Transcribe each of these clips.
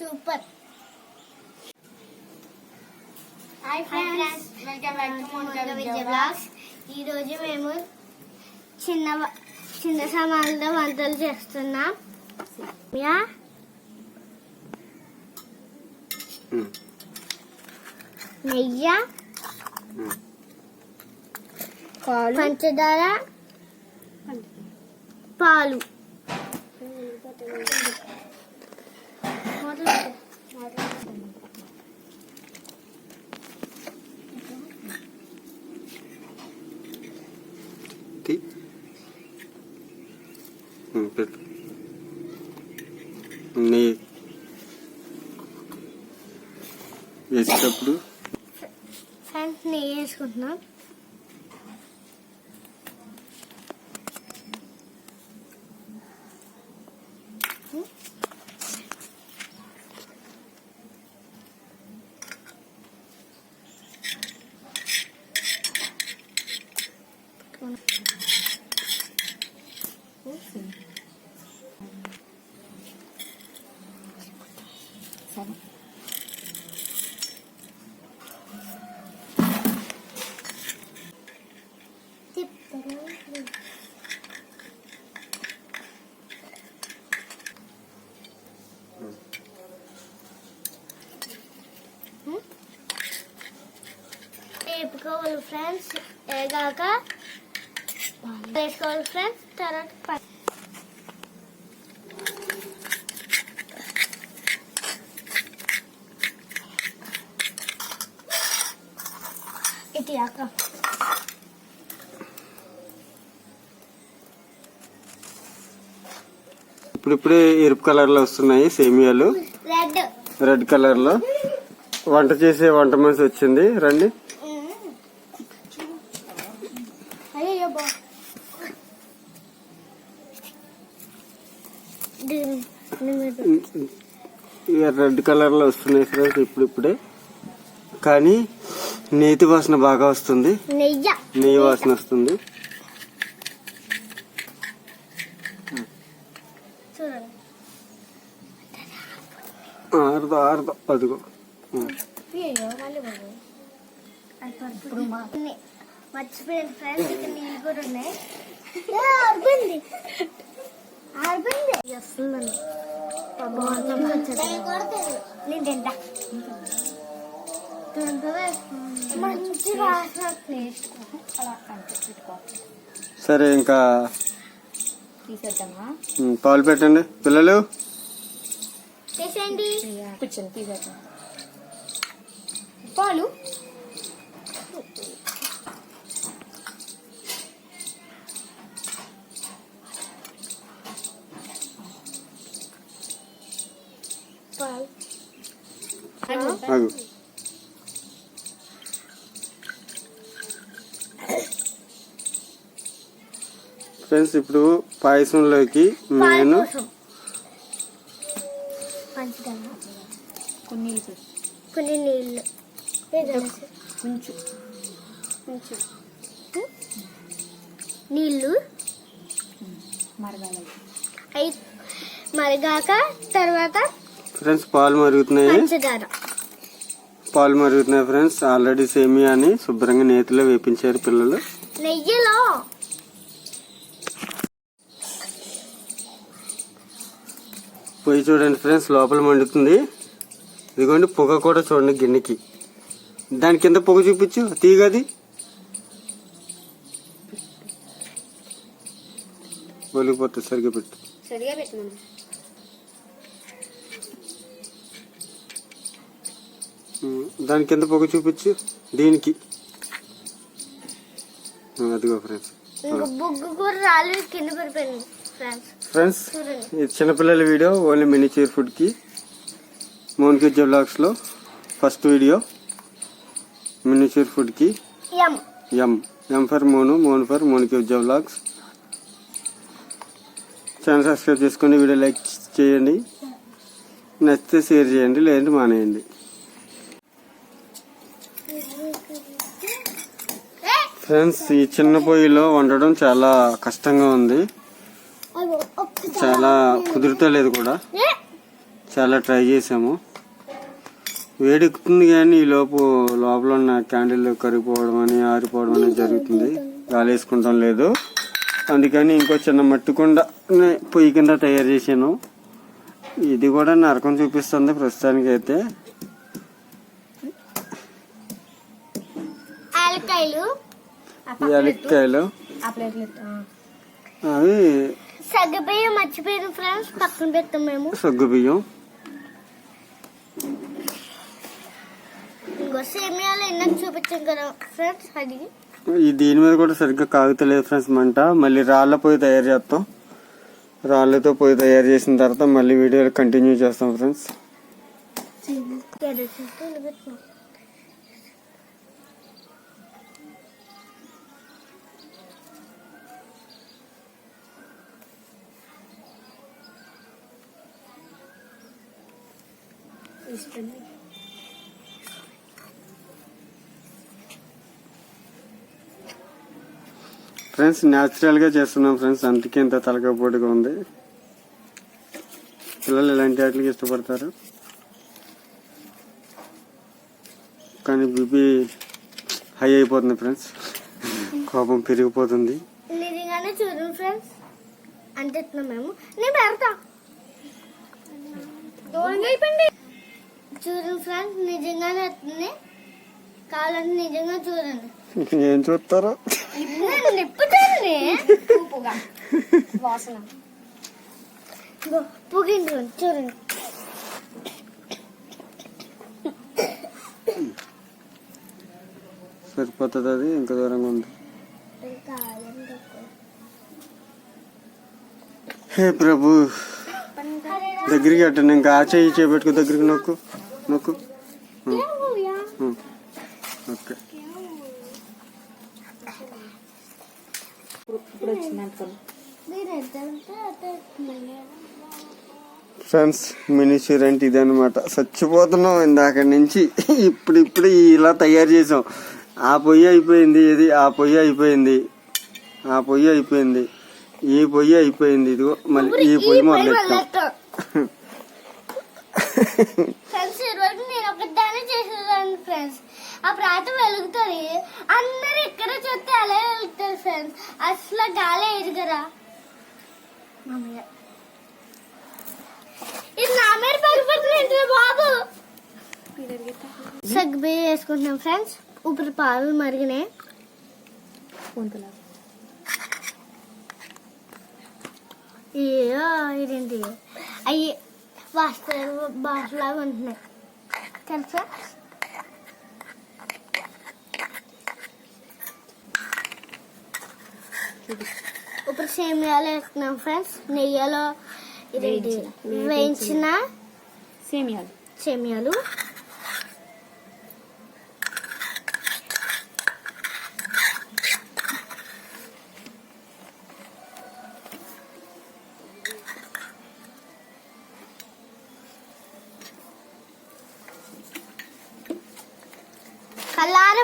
Super hi friends. Welcome back to Monica Vidya Vlogs. ఈ రోజు మేము చిన్న చిన్న సామాన్లతో వంటలు చేస్తున్నాం. యా ఉమ్. నెయ్యి? ఉమ్. పంచదార? పాలు. పెట్టు mm, నీ వేసేటప్పుడు ఫ్రెండ్స్ నెయ్యి వేసుకుంటున్నాం వేపుకోవాలి ఫ్రెండ్స్ వేగాక వేసుకోవాలి ఫ్రెండ్స్. తర్వాత ఇటు అక్క. ఇప్పుడిప్పుడే ఎరుపు కలర్లో వస్తున్నాయి సేమియాలు. రెడ్. రెడ్ కలర్లో. వంట చేసే వంట మనిషి వచ్చింది. రండి అయ్యో బా ఇక రెడ్ కలర్లో వస్తున్నాయి ఫ్రెండ్స్ ఇప్పుడిప్పుడే. కానీ నేతి వాసన బాగా వస్తుంది. నెయ్యి. నెయ్యి వాసన వస్తుంది. ఆరుదో ఆరుదో అదిగో. మర్చిపోయాను ఫ్రెండ్స్ ఇక్కడ నీళ్ళు కూడా ఉన్నాయి. నేను తింటా. సరే ఇంకా పాలు పెట్టండి. పిల్లలు? పాలు? ఫ్రెండ్స్ ఇప్పుడు పాయసంలోకి నేను కొన్ని నీళ్ళు పెట్టు. కొన్ని నీళ్ళు. వేసేసి. కొంచెం కొంచెం నీళ్ళు. మరగాలి. అయి మరిగాక తర్వాత ఫ్రెండ్స్ పాలు మరుగుతున్నాయి. పాలు మరుగుతున్నాయి ఫ్రెండ్స్. ఆల్రెడీ సేమియాని శుభ్రంగా నేతిలో వేపించారు పిల్లలు. నెయ్యిలో. పోయి చూడండి ఫ్రెండ్స్ లోపల మండుతుంది. ఇదిగోండి పొగ కూడా చూడండి గిన్నెకి. దాని కింద పొగ చూపించు తీగది ఒలిగిపోతుంది సరిగ్గా పెట్టు. సరిగా పెట్టమను. దాని కింద పొగ చూపించు దీనికి. అదిగో ఫ్రెండ్స్ ఫ్రెండ్స్ ఇది చిన్నపిల్లల వీడియో ఓన్లీ మినిచర్ ఫుడ్కి. మోన్కి బ్లాగ్స్లో ఫస్ట్ వీడియో మినిచర్ ఫుడ్కి. ఎం M for Monu Mon for మోన్కి ఉద్యోగ బ్లాగ్స్. ఛానల్ సబ్స్క్రైబ్ చేసుకొని వీడియో లైక్ చేయండి. నచ్చితే షేర్ చేయండి లేదంటే మానేయండి. ఫ్రెండ్స్ ఈ చిన్న పొయ్యిలో వండడం చాలా కష్టంగా ఉంది. చాలా కుదురుతలేదు కూడా. చాలా ట్రై చేసాము. వేడెక్కుతుంది కానీ ఈ లోపు లోపల ఉన్న క్యాండిల్ కరిగిపోవడం అని ఆరిపోవడం అనేది జరుగుతుంది. గాలి వేసుకుంటాం లేదు. అందుకని ఇంకో చిన్న మట్టి కుండ పొయ్యి కింద తయారు చేశాను. ఇది కూడా నరకం చూపిస్తుంది ప్రస్తుతానికి అయితే ఆలకాయలు అవి సగ్గుబియ్యం మర్చిపోయాను ఫ్రెండ్స్. పక్కన పెట్టాం మేము. సగ్గు బియ్యం ఇంకో సేమియాలు ఎన్నో చూపించాం కదా ఫ్రెండ్స్ అది. ఈ దీని మీద కూడా సరిగ్గా కాగుతలేదు ఫ్రెండ్స్ మంట. మళ్ళీ రాళ్ళ పొయ్యి తయారు చేస్తాం. రాళ్ళతో పొయ్యి తయారు చేసిన తర్వాత మళ్ళీ వీడియోలు కంటిన్యూ చేస్తాం ఫ్రెండ్స్. ఇస్తుంది. ఫ్రెండ్స్ న్యాచురల్గా చేస్తున్నాం ఫ్రెండ్స్ అందుకే ఇంత తలకపోటుగా ఉంది. పిల్లలు ఇలాంటి వాటికి ఇష్టపడతారు? కానీ బీపీ హై అయిపోతుంది ఫ్రెండ్స్ కోపం పెరిగిపోతుంది. చూడండి ఫ్రెండ్స్ అంటున్నాం మేము. నేను పెడతా. దూరంగా అయిపోయింది. చూడండి ఫ్రెండ్స్ నిజంగానే వస్తుంది కావాలంటే నిజంగా చూడండి. ఏం చూస్తారో? వాసన. పుగింది చూడండి సరిపోతుంది అది ఇంకా దూరంగా ఉంది. హే ప్రభు దగ్గరికి అట్టండి ఇంకా ఆ చేయి చేపెట్టుకు దగ్గరికి నొక్కు. ఓకే ఫ్రెండ్స్ మినిచూర్ అంటే ఇదనమాట చచ్చిపోతున్నాం ఇందాక నుంచి. ఇప్పుడు ఇప్పుడు ఇలా తయారు చేసాం ఆ పొయ్యి అయిపోయింది ఇది ఆ పొయ్యి అయిపోయింది ఆ పొయ్యి అయిపోయింది ఈ పొయ్యి అయిపోయింది ఇదిగో మళ్ళీ ఈ పొయ్యి మొదలెట్టాం. ఫ్రెండ్స్ ఈరోజు నేను ఒకదాన్ని చేసేదాన్ని ఫ్రెండ్స్. ఆ ప్రాంతం వెలుగుతుంది. అందరు ఇక్కడ చూస్తే అలా వెలుగుతారు ఫ్రెండ్స్. అసలు గాలి ఎరుగరా కదా. మామయ్య. ఇది నా మీద పడిపోతుంది బాబు? సగ్బే వేసుకుంటున్నాం ఫ్రెండ్స్. ఇప్పుడు పాలు మరిగినాయి. పొంతులా ఇదేంటి? అయ్యే వాస్తవ భాషలాగా ఉంటున్నాయి తెలుసా ఇప్పుడు సేమియాలు వేస్తున్నాం ఫ్రెండ్స్ నెయ్యిలో వేయించిన సేమియాలు సేమియాలు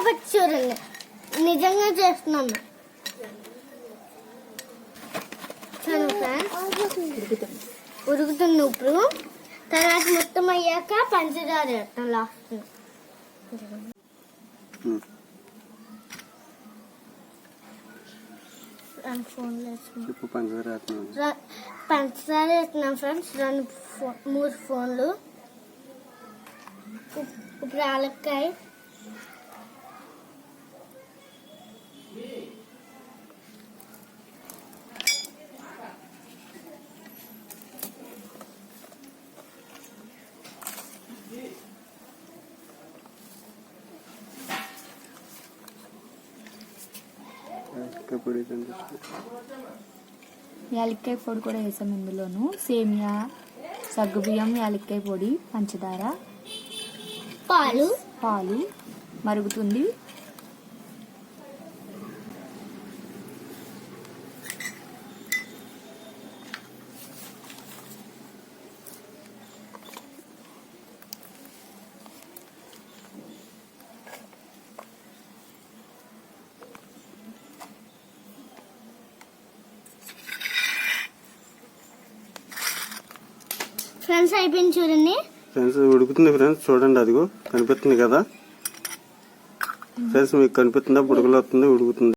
పెట్టి చూడండి. నిజంగా ఉడుకుతుంది ఉడుకుతుంది ఇప్పుడు. తర్వాత మొత్తం అయ్యాక పంచదార వేస్తాం లాస్ట్ పంచదార వేస్తున్నాం ఫ్రెండ్స్ రెండు మూడు ఫోన్లు. ఇప్పుడు యాలక్కాయ పొడి. యాలక్కాయ పొడి కూడా వేసాం ఇందులోను. సేమియా సగ్గుబియ్యం యాలక్కాయ పొడి పంచదార పాలు. పాలు మరుగుతుంది. ఫ్రెండ్స్ అయిపోయింది చూడండి. ఫ్రెండ్స్ ఉడుకుతుంది ఫ్రెండ్స్ చూడండి అదిగో కనిపిస్తుంది కదా? ఫ్రెండ్స్ మీకు కనిపిస్తుందా? బుడగలు వస్తుంది ఉడుకుతుంది.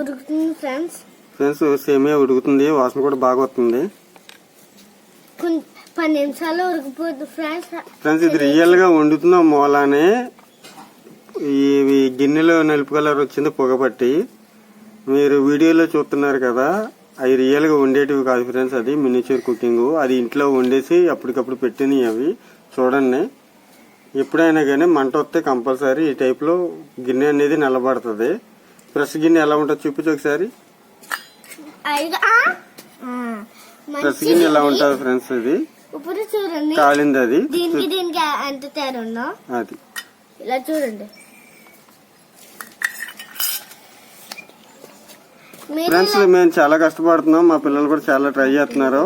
ఉడుకుతుంది. ఫ్రెండ్స్. ఫ్రెండ్స్ సేమియా ఉడుకుతుంది వాసన కూడా బాగా వస్తుంది. పది నిమిషాలు ఉడికిపోతుంది ఫ్రెండ్స్. ఫ్రెండ్స్ ఇది రియల్గా వండుతున్న మూలానే ఇవి గిన్నెలో నలుపు కలర్ వచ్చింది పొగపట్టి. మీరు వీడియోలో చూస్తున్నారు కదా అవి రియల్గా వండేటివి కాదు ఫ్రెండ్స్ అది మినిచర్ కుకింగ్ అది ఇంట్లో వండేసి అప్పటికప్పుడు పెట్టినవి అవి. చూడండి. ఎప్పుడైనా కానీ మంట వస్తే కంపల్సరీ ఈ టైప్లో గిన్నె అనేది నిలబడుతుంది. ఫ్రెష్ గిన్నె ఎలా ఉంటుంది చూపించు ఒకసారి. గిన్నె ఎలా ఉంటుంది ఫ్రెండ్స్ ఇది? ఇప్పుడు చూడండి. కాలింది అది. దీనికి దీనికి ఎంత తేడా అది. ఇలా చూడండి. ఫ్రెండ్స్ మేము చాలా కష్టపడుతున్నాం. మా పిల్లలు కూడా చాలా ట్రై చేస్తున్నారు.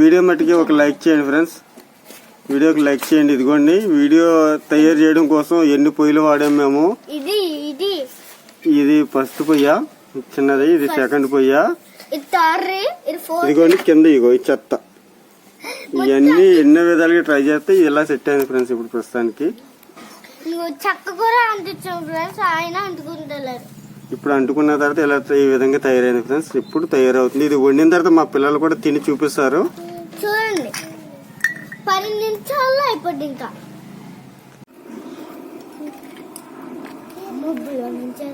వీడియో మట్టుకి ఒక లైక్ చేయండి ఫ్రెండ్స్ వీడియోకి లైక్ చేయండి. ఇదిగోండి వీడియో తయారు చేయడం కోసం ఎన్ని పొయ్యిలు వాడాం మేము? ఇది ఫస్ట్ పొయ్య? చిన్నది ఇది సెకండ్ పొయ్య? ఇదిగోండి కింద ఇగో ఈ చెత్త. ఇవన్నీ ఎన్నో విధాలుగా ట్రై చేస్తే ఇలా సెట్ అయింది ఫ్రెండ్స్ ఇప్పుడు ప్రస్తుతానికి. చక్క కూర అంటించాం ఫ్రెండ్స్ ఆయన అంటుకుంటలేరు. ఇప్పుడు అంటుకున్న తర్వాత ఇలా ఈ విధంగా తయారైంది ఫ్రెండ్స్ ఇప్పుడు తయారవుతుంది. ఇది వండిన తర్వాత మా పిల్లలు కూడా తిని చూపిస్తారు. చూడండి. పది నిమిషాల్లో అయిపోద్ది ఇంకా. ముగ్గులో నుంచి.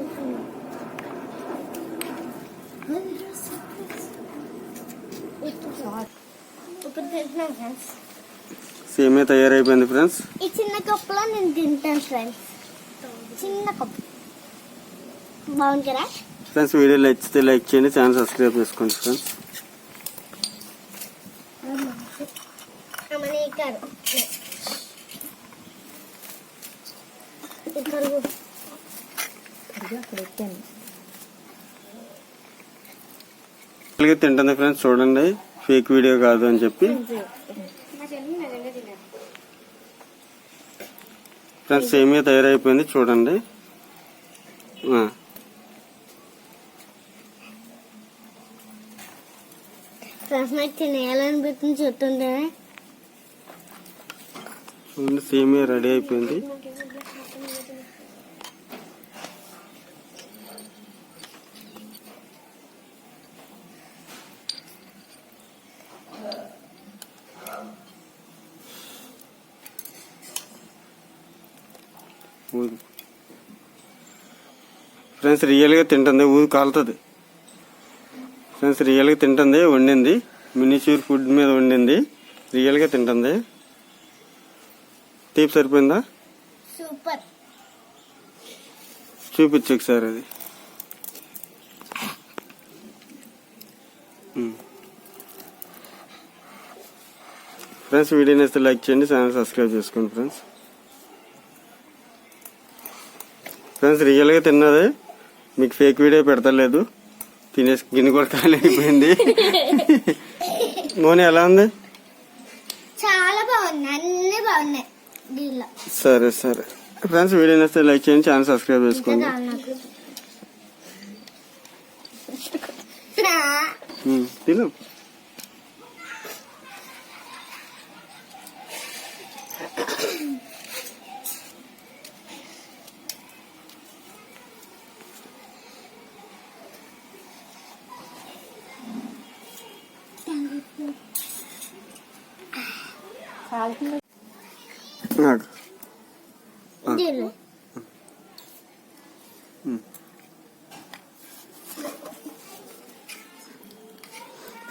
ఇప్పుడు తింటున్నాం ఫ్రెండ్స్ సేమే తయారైపోయింది ఫ్రెండ్స్ ఈ చిన్న కప్పులో నేను తింటాను ఫ్రెండ్స్ చిన్న కప్పు. బాగుంది కదా ఫ్రెండ్స్ వీడియో నచ్చితే లైక్ చేయండి ఛానల్ సబ్స్క్రైబ్ చేసుకోండి ఫ్రెండ్స్ ఇక్కడ అక్కడ అలాగే తింటుంది ఫ్రెండ్స్ చూడండి. ఫేక్ వీడియో కాదు అని చెప్పి. ఫ్రెండ్స్ సేమియా తయారైపోయింది చూడండి. తినేయాలనిపిస్తుంది చూస్తుంటే. చూడండి సేమియా రెడీ అయిపోయింది. ఊదు. ఫ్రెండ్స్ రియల్గా తింటుంది ఊది కాలుతుంది. ఫ్రెండ్స్ రియల్గా తింటుంది వండింది. మినిచూర్ ఫుడ్ మీద వండింది. రియల్గా తింటుంది. తీపి సరిపోయిందా? సూపర్. చూపించు ఒకసారి అది. ఫ్రెండ్స్ వీడియో నేస్తే లైక్ చేయండి ఛానల్ సబ్స్క్రైబ్ చేసుకోండి ఫ్రెండ్స్. ఫ్రెండ్స్ రియల్గా తిన్నది. మీకు ఫేక్ వీడియో పెడతలేదు. తినేసి గిన్నె కూడా ఖాళీ అయిపోయింది మోని ఎలా ఉంది? చాలా బాగుంది. అన్ని బాగున్నాయి. దీనిలో. సరే సరే. ఫ్రెండ్స్ వీడియో నేస్తే లైక్ చేయండి ఛానల్ సబ్స్క్రైబ్ చేసుకోండి. తిను.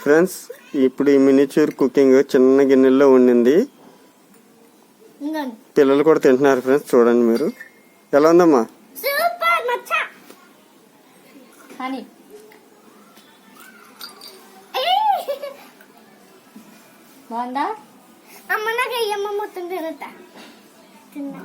ఫ్రెండ్స్ ఇప్పుడు ఈ మినిచూర్ కుకింగ్ చిన్న గిన్నెల్లో ఉండింది పిల్లలు కూడా తింటున్నారు ఫ్రెండ్స్ చూడండి మీరు. ఎలా ఉందమ్మా? సూపర్ మచ్చ. కానీ బాగుందా? అమ్మ నాకు అయ్యమ్మ మొత్తం తినతా తిన్నా.